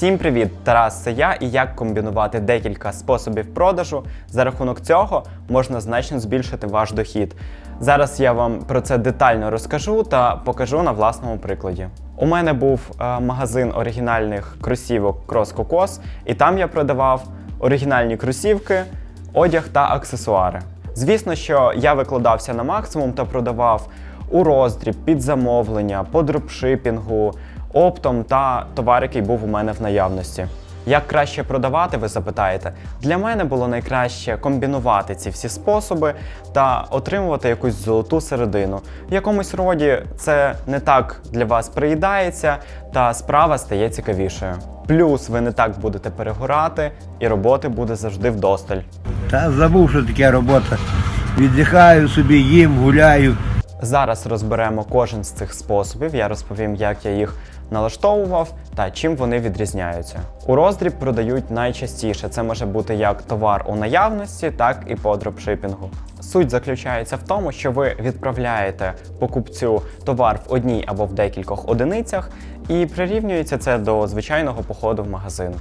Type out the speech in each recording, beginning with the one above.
Всім привіт! Тарас, це я і як комбінувати декілька способів продажу. За рахунок цього можна значно збільшити ваш дохід. Зараз я вам про це детально розкажу та покажу на власному прикладі. У мене був е, магазин оригінальних кросівок Cross Cocos, і там я продавав оригінальні кросівки, одяг та аксесуари. Звісно, що я викладався на максимум та продавав у роздріб, під замовлення, по дропшипінгу, оптом та товар, який був у мене в наявності. Як краще продавати, ви запитаєте? Для мене було найкраще комбінувати ці всі способи та отримувати якусь золоту середину. В якомусь роді це не так для вас приїдається, та справа стає цікавішою. Плюс ви не так будете перегорати, і роботи буде завжди вдосталь. Та забув, що таке робота. Віддихаю собі, їм, гуляю. Зараз розберемо кожен з цих способів. Я розповім, як я їх налаштовував та чим вони відрізняються. У роздріб продають найчастіше. Це може бути як товар у наявності, так і по дропшипінгу. Суть заключається в тому, що ви відправляєте покупцю товар в одній або в декількох одиницях, і прирівнюється це до звичайного походу в магазин.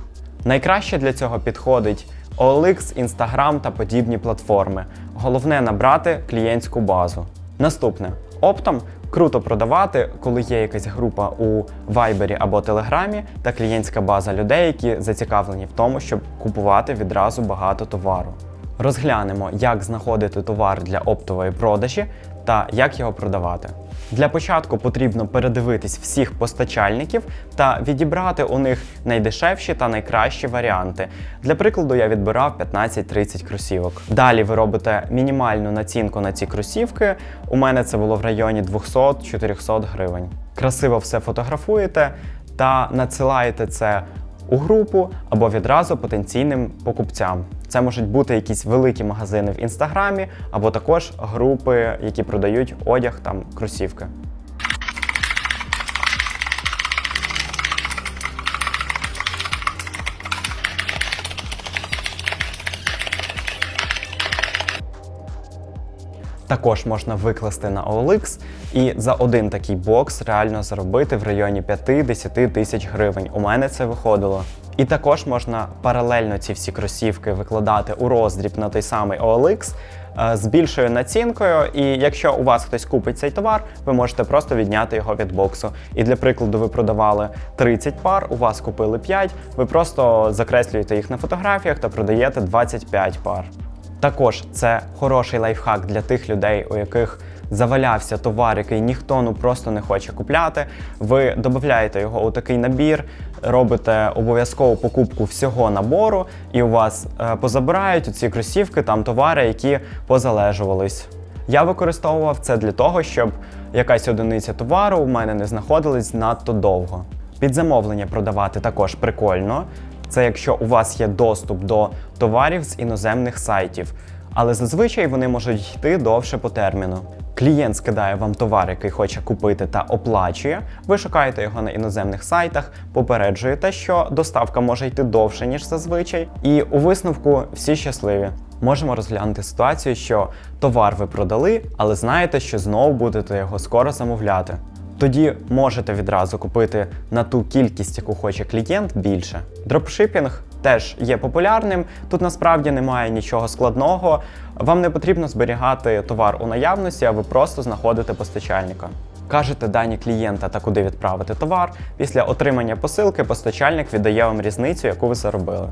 Найкраще для цього підходить OLX, Instagram та подібні платформи. Головне набрати клієнтську базу. Наступне оптом круто продавати, коли є якась група у Viber або Телеграмі та клієнтська база людей, які зацікавлені в тому, щоб купувати відразу багато товару. Розглянемо, як знаходити товар для оптової продажі та як його продавати. Для початку потрібно передивитись всіх постачальників та відібрати у них найдешевші та найкращі варіанти. Для прикладу, я відбирав 15-30 кросівок. Далі ви робите мінімальну націнку на ці кросівки. У мене це було в районі 200-400 гривень. Красиво все фотографуєте та надсилаєте це у групу або відразу потенційним покупцям. Це можуть бути якісь великі магазини в інстаграмі, або також групи, які продають одяг там кросівки. Також можна викласти на OLX і за один такий бокс реально заробити в районі 5-10 тисяч гривень. У мене це виходило. І також можна паралельно ці всі кросівки викладати у роздріб на той самий OLX е, з більшою націнкою. І якщо у вас хтось купить цей товар, ви можете просто відняти його від боксу. І для прикладу, ви продавали 30 пар, у вас купили 5, ви просто закреслюєте їх на фотографіях та продаєте 25 пар. Також це хороший лайфхак для тих людей, у яких завалявся товар, який ніхто ну просто не хоче купляти. Ви додаєте його у такий набір, робите обов'язкову покупку всього набору, і у вас е, позабирають ці кросівки, там товари, які позалежувались. Я використовував це для того, щоб якась одиниця товару у мене не знаходилась надто довго. Під замовлення продавати також прикольно. Це якщо у вас є доступ до товарів з іноземних сайтів, але зазвичай вони можуть йти довше по терміну. Клієнт скидає вам товар, який хоче купити та оплачує. Ви шукаєте його на іноземних сайтах, попереджуєте, що доставка може йти довше, ніж зазвичай, і у висновку всі щасливі. Можемо розглянути ситуацію, що товар ви продали, але знаєте, що знову будете його скоро замовляти. Тоді можете відразу купити на ту кількість, яку хоче клієнт, більше. Дропшипінг теж є популярним. Тут насправді немає нічого складного. Вам не потрібно зберігати товар у наявності, а ви просто знаходите постачальника. Кажете дані клієнта та куди відправити товар. Після отримання посилки постачальник віддає вам різницю, яку ви заробили.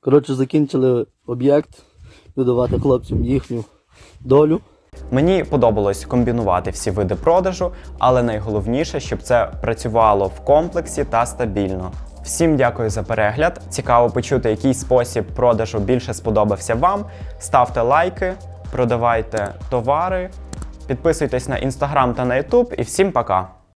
Коротше, закінчили об'єкт, видавати хлопцям їхню долю. Мені подобалось комбінувати всі види продажу, але найголовніше, щоб це працювало в комплексі та стабільно. Всім дякую за перегляд. Цікаво почути, який спосіб продажу більше сподобався вам. Ставте лайки, продавайте товари, підписуйтесь на інстаграм та на ютуб і всім пока!